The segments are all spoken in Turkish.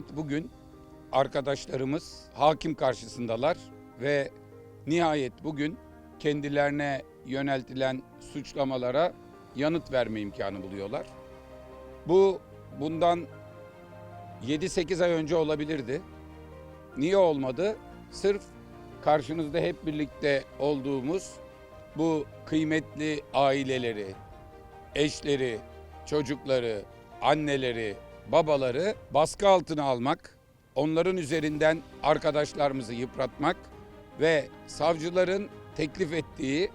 nihayet bugün arkadaşlarımız hakim karşısındalar ve nihayet bugün kendilerine yöneltilen suçlamalara yanıt verme imkanı buluyorlar. Bu bundan 7-8 ay önce olabilirdi. Niye olmadı? Sırf karşınızda hep birlikte olduğumuz bu kıymetli aileleri, eşleri, çocukları, anneleri, babaları baskı altına almak, onların üzerinden arkadaşlarımızı yıpratmak ve savcıların teklif ettiği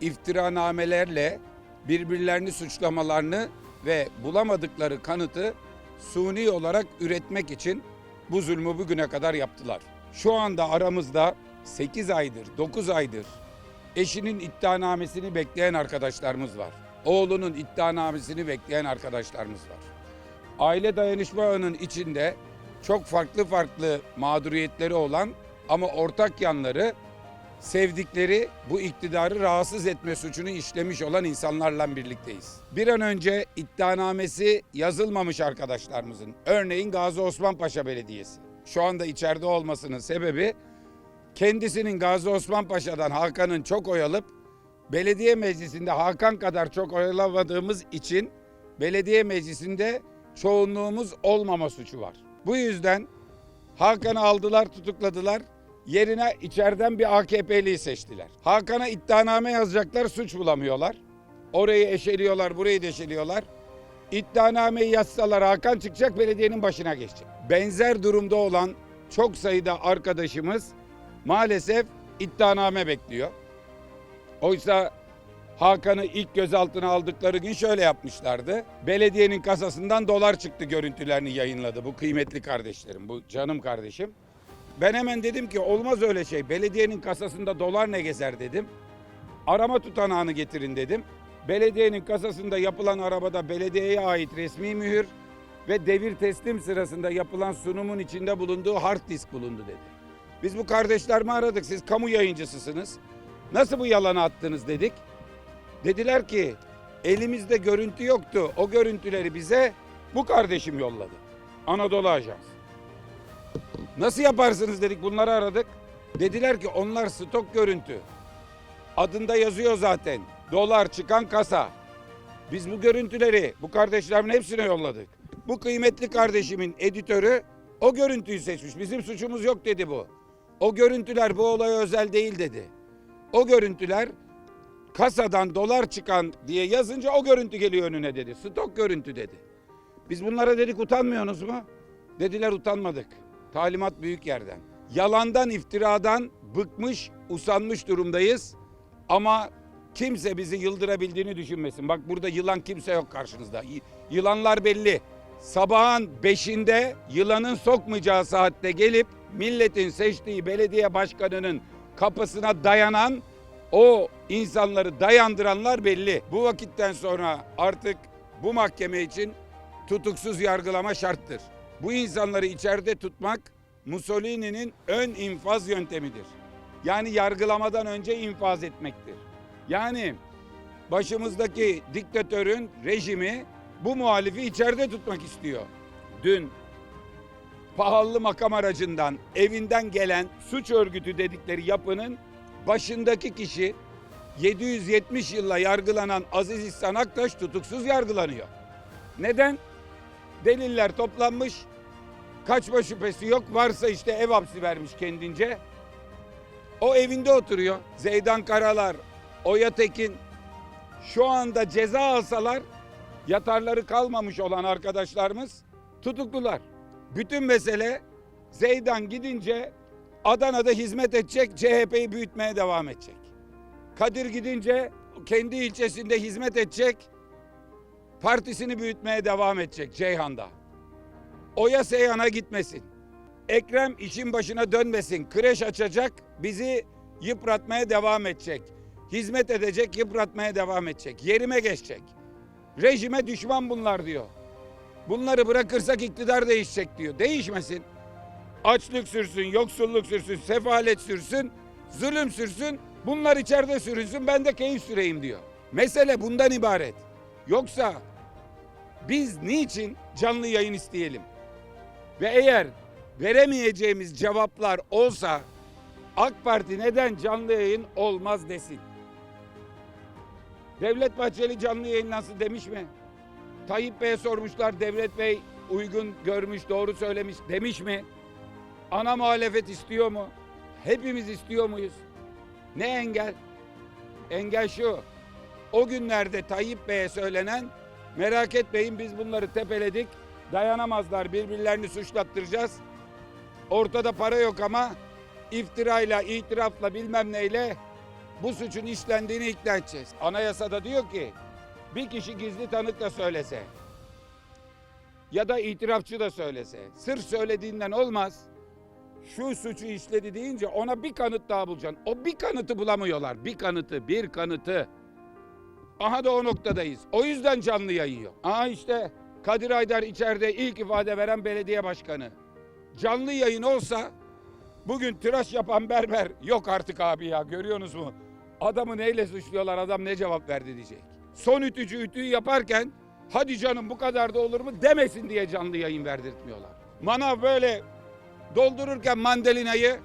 iftiranamelerle birbirlerini suçlamalarını ve bulamadıkları kanıtı suni olarak üretmek için bu zulmü bugüne kadar yaptılar. Şu anda aramızda 8 aydır, 9 aydır eşinin iddianamesini bekleyen arkadaşlarımız var. Oğlunun iddianamesini bekleyen arkadaşlarımız var. Aile dayanışma ağının içinde çok farklı farklı mağduriyetleri olan ama ortak yanları sevdikleri bu iktidarı rahatsız etme suçunu işlemiş olan insanlarla birlikteyiz. Bir an önce iddianamesi yazılmamış arkadaşlarımızın, örneğin Gazi Osman Paşa Belediyesi. Şu anda içeride olmasının sebebi kendisinin Gazi Osman Paşa'dan Hakan'ın çok oy alıp belediye meclisinde Hakan kadar çok oy alamadığımız için belediye meclisinde çoğunluğumuz olmama suçu var. Bu yüzden Hakan'ı aldılar, tutukladılar. Yerine içeriden bir AKP'liyi seçtiler. Hakan'a iddianame yazacaklar, suç bulamıyorlar. Orayı eşeliyorlar, burayı deşeliyorlar. İddianameyi yazsalar Hakan çıkacak, belediyenin başına geçecek. Benzer durumda olan çok sayıda arkadaşımız maalesef iddianame bekliyor. Oysa Hakan'ı ilk gözaltına aldıkları gün şöyle yapmışlardı. Belediyenin kasasından dolar çıktı görüntülerini yayınladı bu kıymetli kardeşlerim, bu canım kardeşim. Ben hemen dedim ki olmaz öyle şey. Belediyenin kasasında dolar ne gezer dedim. Arama tutanağını getirin dedim. Belediyenin kasasında yapılan arabada belediyeye ait resmi mühür ve devir teslim sırasında yapılan sunumun içinde bulunduğu hard disk bulundu dedi. Biz bu kardeşlerimi aradık. Siz kamu yayıncısısınız. Nasıl bu yalanı attınız dedik. Dediler ki elimizde görüntü yoktu. O görüntüleri bize bu kardeşim yolladı. Anadolu Ajans. Nasıl yaparsınız dedik bunları aradık. Dediler ki onlar stok görüntü. Adında yazıyor zaten. Dolar çıkan kasa. Biz bu görüntüleri bu kardeşlerimin hepsine yolladık. Bu kıymetli kardeşimin editörü o görüntüyü seçmiş. Bizim suçumuz yok dedi bu. O görüntüler bu olaya özel değil dedi. O görüntüler kasadan dolar çıkan diye yazınca o görüntü geliyor önüne dedi. Stok görüntü dedi. Biz bunlara dedik utanmıyorsunuz mu? Dediler utanmadık. Talimat büyük yerden. Yalandan, iftiradan bıkmış, usanmış durumdayız. Ama kimse bizi yıldırabildiğini düşünmesin. Bak burada yılan kimse yok karşınızda. Y- Yılanlar belli. Sabahın beşinde yılanın sokmayacağı saatte gelip milletin seçtiği belediye başkanının kapısına dayanan o insanları dayandıranlar belli. Bu vakitten sonra artık bu mahkeme için tutuksuz yargılama şarttır. Bu insanları içeride tutmak Mussolini'nin ön infaz yöntemidir. Yani yargılamadan önce infaz etmektir. Yani başımızdaki diktatörün rejimi bu muhalifi içeride tutmak istiyor. Dün pahalı makam aracından evinden gelen suç örgütü dedikleri yapının başındaki kişi 770 yılla yargılanan Aziz İhsan Aktaş tutuksuz yargılanıyor. Neden? Deliller toplanmış. Kaçma şüphesi yok. Varsa işte ev hapsi vermiş kendince. O evinde oturuyor. Zeydan Karalar, Oya Tekin şu anda ceza alsalar yatarları kalmamış olan arkadaşlarımız tutuklular. Bütün mesele Zeydan gidince Adana'da hizmet edecek, CHP'yi büyütmeye devam edecek. Kadir gidince kendi ilçesinde hizmet edecek, partisini büyütmeye devam edecek Ceyhan'da. Oya Seyhan'a gitmesin. Ekrem işin başına dönmesin. Kreş açacak, bizi yıpratmaya devam edecek. Hizmet edecek, yıpratmaya devam edecek. Yerime geçecek. Rejime düşman bunlar diyor. Bunları bırakırsak iktidar değişecek diyor. Değişmesin. Açlık sürsün, yoksulluk sürsün, sefalet sürsün, zulüm sürsün. Bunlar içeride sürünsün, ben de keyif süreyim diyor. Mesele bundan ibaret. Yoksa biz niçin canlı yayın isteyelim? Ve eğer veremeyeceğimiz cevaplar olsa AK Parti neden canlı yayın olmaz desin. Devlet Bahçeli canlı yayınlansın demiş mi? Tayyip Bey'e sormuşlar Devlet Bey uygun görmüş, doğru söylemiş demiş mi? Ana muhalefet istiyor mu? Hepimiz istiyor muyuz? Ne engel? Engel şu. O günlerde Tayyip Bey'e söylenen merak etmeyin biz bunları tepeledik. Dayanamazlar birbirlerini suçlattıracağız. Ortada para yok ama iftirayla, itirafla bilmem neyle bu suçun işlendiğini ikna edeceğiz. Anayasada diyor ki bir kişi gizli tanık da söylese ya da itirafçı da söylese sırf söylediğinden olmaz. Şu suçu işledi deyince ona bir kanıt daha bulacaksın. O bir kanıtı bulamıyorlar. Bir kanıtı, bir kanıtı. Aha da o noktadayız. O yüzden canlı yayın yok. Aha işte Kadir Aydar içeride ilk ifade veren belediye başkanı. Canlı yayın olsa bugün tıraş yapan berber yok artık abi ya görüyorsunuz mu? Adamı neyle suçluyorlar adam ne cevap verdi diyecek. Son ütücü ütüyü yaparken hadi canım bu kadar da olur mu demesin diye canlı yayın verdirtmiyorlar. Manav böyle doldururken mandalinayı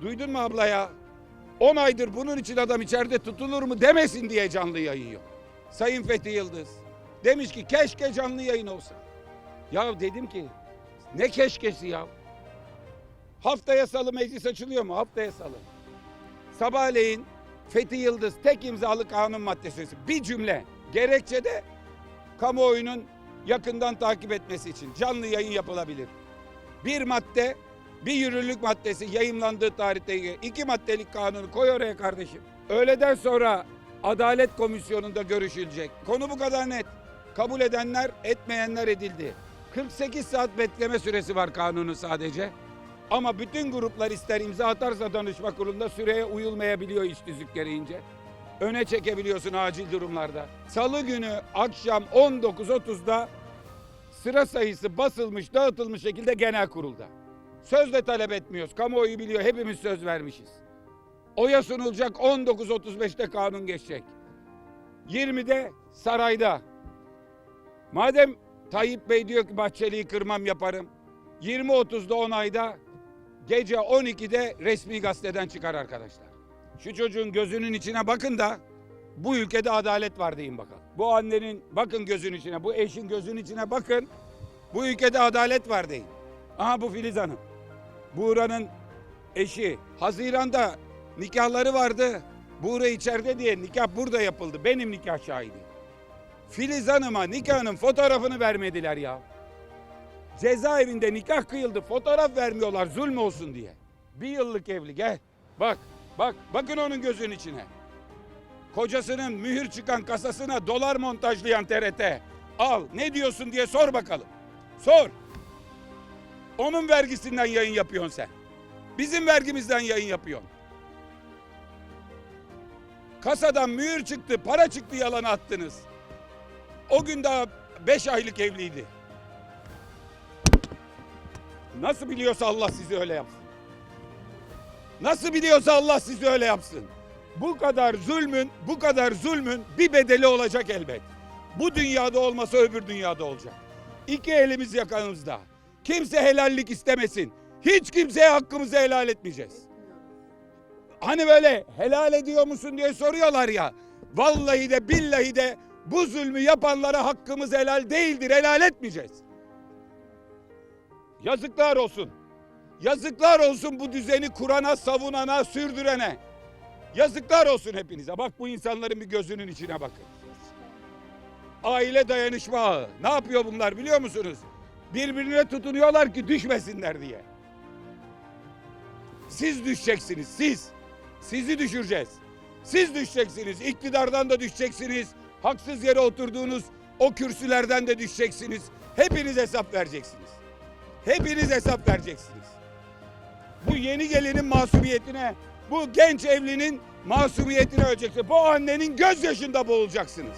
duydun mu abla ya? 10 aydır bunun için adam içeride tutulur mu demesin diye canlı yayın yok. Sayın Fethi Yıldız demiş ki keşke canlı yayın olsa. Ya dedim ki ne keşkesi ya? Haftaya salı meclis açılıyor mu? Haftaya salı. Sabahleyin Fethi Yıldız tek imzalı kanun maddesi. Bir cümle. Gerekçe de kamuoyunun yakından takip etmesi için canlı yayın yapılabilir. Bir madde, bir yürürlük maddesi yayınlandığı tarihte iki maddelik kanunu koy oraya kardeşim. Öğleden sonra Adalet Komisyonu'nda görüşülecek. Konu bu kadar net. Kabul edenler, etmeyenler edildi. 48 saat bekleme süresi var kanunun sadece. Ama bütün gruplar ister imza atarsa danışma kurulunda süreye uyulmayabiliyor iş tüzük gereğince. Öne çekebiliyorsun acil durumlarda. Salı günü akşam 19.30'da sıra sayısı basılmış, dağıtılmış şekilde genel kurulda. Sözle talep etmiyoruz. Kamuoyu biliyor. Hepimiz söz vermişiz. Oya sunulacak 19.35'te kanun geçecek. 20'de sarayda. Madem Tayyip Bey diyor ki Bahçeli'yi kırmam yaparım. 20.30'da 10 ayda gece 12'de resmi gazeteden çıkar arkadaşlar. Şu çocuğun gözünün içine bakın da bu ülkede adalet var deyin bakalım. Bu annenin bakın gözün içine, bu eşin gözün içine bakın. Bu ülkede adalet var deyin. Aha bu Filiz Hanım. Buğra'nın eşi. Haziranda nikahları vardı. Buğra içeride diye nikah burada yapıldı. Benim nikah şahidi. Filiz Hanım'a nikahının fotoğrafını vermediler ya. Cezaevinde nikah kıyıldı. Fotoğraf vermiyorlar zulm olsun diye. Bir yıllık evli gel. Bak bak bakın onun gözünün içine. Kocasının mühür çıkan kasasına dolar montajlayan TRT. Al ne diyorsun diye sor bakalım. Sor. Onun vergisinden yayın yapıyorsun sen. Bizim vergimizden yayın yapıyorsun. Kasadan mühür çıktı, para çıktı yalan attınız. O gün daha beş aylık evliydi. Nasıl biliyorsa Allah sizi öyle yapsın. Nasıl biliyorsa Allah sizi öyle yapsın. Bu kadar zulmün, bu kadar zulmün bir bedeli olacak elbet. Bu dünyada olmasa öbür dünyada olacak. İki elimiz yakanımızda. Kimse helallik istemesin. Hiç kimseye hakkımızı helal etmeyeceğiz. Hani böyle helal ediyor musun diye soruyorlar ya. Vallahi de billahi de bu zulmü yapanlara hakkımız helal değildir. Helal etmeyeceğiz. Yazıklar olsun. Yazıklar olsun bu düzeni kurana, savunana, sürdürene. Yazıklar olsun hepinize. Bak bu insanların bir gözünün içine bakın. Aile dayanışma. Ne yapıyor bunlar biliyor musunuz? Birbirine tutunuyorlar ki düşmesinler diye. Siz düşeceksiniz, siz. Sizi düşüreceğiz. Siz düşeceksiniz. İktidardan da düşeceksiniz. Haksız yere oturduğunuz o kürsülerden de düşeceksiniz. Hepiniz hesap vereceksiniz. Hepiniz hesap vereceksiniz. Bu yeni gelinin masumiyetine, bu genç evlinin masumiyetine öleceksiniz. Bu annenin gözyaşında boğulacaksınız.